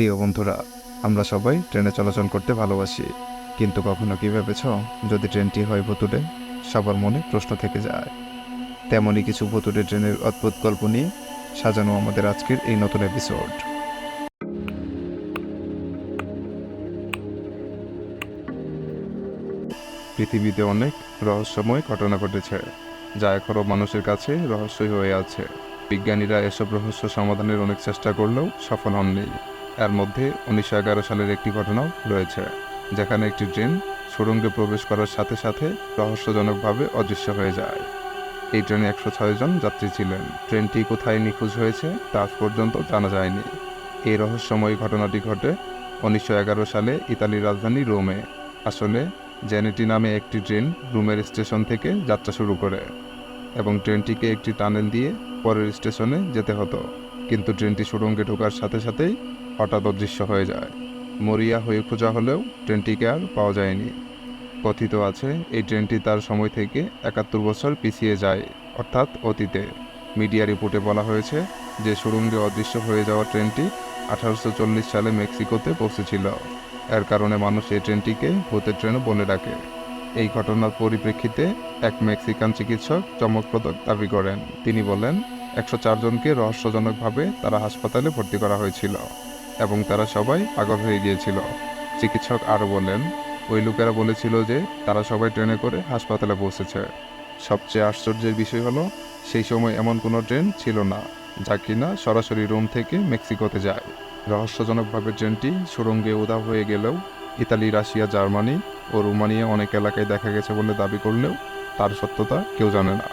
প্রিয় বন্ধুরা, আমরা সবাই ট্রেনে চলাচল করতে ভালোবাসি। কিন্তু কখনো কি ভেবেছ, যদি ট্রেনটি হয় ভুতুড়ে, সবার মনে প্রশ্ন থেকে যায়। তেমনই কিছু ভুতুড়ে ট্রেনের অদ্ভুত গল্প নিয়ে সাজানো আমাদের আজকের এই নতুন এপিসোড পৃথিবীতে অনেক রহস্যময় ঘটনা ঘটেছে, যা এখনও মানুষের কাছে রহস্যই হয়ে আছে। বিজ্ঞানীরা এসব রহস্য সমাধানের অনেক চেষ্টা করলেও সফল হননি। এর মধ্যে উনিশশো এগারো সালের একটি ঘটনাও রয়েছে, যেখানে একটি ট্রেন সুড়ঙ্গে প্রবেশ করার সাথে সাথে রহস্যজনকভাবে অদৃশ্য হয়ে যায়। এই ট্রেনে একশো ছয় জন যাত্রী ছিলেন। ট্রেনটি কোথায় নিখোঁজ হয়েছে তা আজ পর্যন্ত জানা যায়নি। এই রহস্যময় ঘটনাটি ঘটে উনিশশো এগারো সালে ইতালির রাজধানী রোমে। আসলে, জেনেটি নামে একটি ট্রেন রুমের স্টেশন থেকে যাত্রা শুরু করে এবং ট্রেনটিকে একটি টানেল দিয়ে পরের স্টেশনে যেতে হতো। কিন্তু ট্রেনটি সুড়ঙ্গে ঢোকার সাথে সাথেই হঠাৎ অদৃশ্য হয়ে যায়। মরিয়া হয়ে খোঁজা হলেও ট্রেনটিকে আর পাওয়া যায়নি। কথিত আছে, এই ট্রেনটি তার সময় থেকে একাত্তর বছর পিছিয়ে যায়, অর্থাৎ অতীতে। মিডিয়া রিপোর্টে বলা হয়েছে যে, সুড়ঙ্গে অদৃশ্য হয়ে যাওয়া ট্রেনটি আঠারোশো চল্লিশ সালে মেক্সিকোতে পৌঁছেছিল। এর কারণে মানুষ এই ট্রেনটিকে ভূতের ট্রেনও বলে ডাকে। এই ঘটনার পরিপ্রেক্ষিতে এক মেক্সিকান চিকিৎসক চমকপ্রদ দাবি করেন। তিনি বলেন, একশো চারজনকে রহস্যজনকভাবে তারা হাসপাতালে ভর্তি করা হয়েছিল। এবং তারা সবাই পাগল হয়ে গিয়েছিল। চিকিৎসক আরও বলেন ওই লোকেরা বলেছিল যে তারা সবাই ট্রেনে করে হাসপাতালে পৌঁছেছে। সবচেয়ে আশ্চর্যের বিষয় হলো, সেই সময় এমন কোনো ট্রেন ছিল না, যা কিনা সরাসরি রোম থেকে মেক্সিকোতে যায়। রহস্যজনকভাবে ট্রেনটি সুড়ঙ্গে উধাও হয়ে গেলেও ইতালি, রাশিয়া, জার্মানি ও রোমানিয়া অনেক এলাকায় দেখা গেছে বলে দাবি করলেও তার সত্যতা কেউ জানে না।